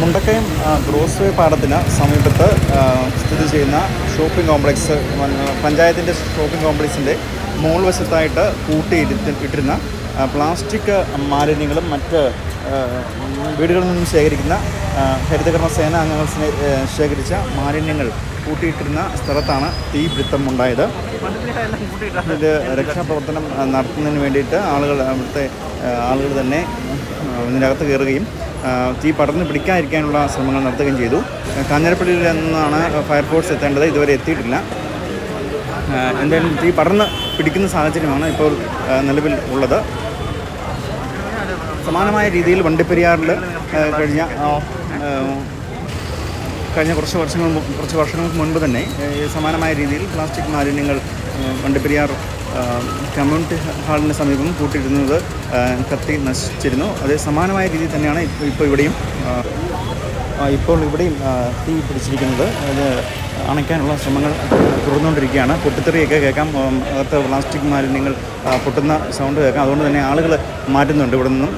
Mundakayam gross വേ പാടത്തിന് സമീപത്ത് സ്ഥിതി ചെയ്യുന്ന ഷോപ്പിംഗ് കോംപ്ലക്സ് പഞ്ചായത്തിന്റെ ഷോപ്പിംഗ് കോംപ്ലക്സിന്റെ മുകൾ വശത്തായിട്ട് കൂട്ടിയിരുത്തി ഇട്ടിരുന്ന പ്ലാസ്റ്റിക് മാലിന്യങ്ങളും മറ്റ് വീടുകളിൽ നിന്നും ശേഖരിക്കുന്ന ഹരിതകർമ്മ സേനാ അംഗങ്ങൾ ശേഖരിച്ച മാലിന്യങ്ങൾ കൂട്ടിയിട്ടിരുന്ന സ്ഥലത്താണ് തീപിടുത്തം ഉണ്ടായത്. ഇത് രക്ഷാപ്രവർത്തനം നടത്തുന്നതിന് വേണ്ടിയിട്ട് ആളുകൾ അവിടുത്തെ ആളുകൾ തന്നെ ഇതിനകത്ത് കയറുകയും തീ പടർന്ന് പിടിക്കാതിരിക്കാനുള്ള ശ്രമങ്ങൾ നടത്തുകയും ചെയ്തു. കാഞ്ഞിരപ്പള്ളിയിൽ നിന്നാണ് ഫയർഫോഴ്സ് എത്തേണ്ടത്. ഇതുവരെ എത്തിയിട്ടില്ല. എന്തായാലും തീ പടർന്ന് പിടിക്കുന്ന സാഹചര്യമാണ് ഇപ്പോൾ നിലവിൽ ഉള്ളത്. സമാനമായ രീതിയിൽ വണ്ടിപ്പെരിയാറിൽ കഴിഞ്ഞ കഴിഞ്ഞ കുറച്ച് വർഷങ്ങൾ കുറച്ച് വർഷങ്ങൾക്ക് മുൻപ് തന്നെ സമാനമായ രീതിയിൽ പ്ലാസ്റ്റിക് മാലിന്യങ്ങൾ വണ്ടിപ്പെരിയാർ കമ്മ്യൂണിറ്റി ഹാളിന് സമീപം കൂട്ടിയിരുന്നത് കത്തി നശിച്ചിരുന്നു. അത് സമാനമായ രീതിയിൽ തന്നെയാണ് ഇപ്പോൾ ഇവിടെയും ഇപ്പോൾ ഇവിടെയും തീ പിടിച്ചിരിക്കുന്നത്. അത് അണയ്ക്കാനുള്ള ശ്രമങ്ങൾ തുടർന്നുകൊണ്ടിരിക്കുകയാണ്. പൊട്ടിത്തെറിയൊക്കെ കേൾക്കാം. അകത്ത് പ്ലാസ്റ്റിക് മാലിന്യങ്ങൾ പൊട്ടുന്ന സൗണ്ട് കേൾക്കാം. അതുകൊണ്ട് തന്നെ ആളുകൾ മാറ്റുന്നുണ്ട് ഇവിടെ നിന്നും.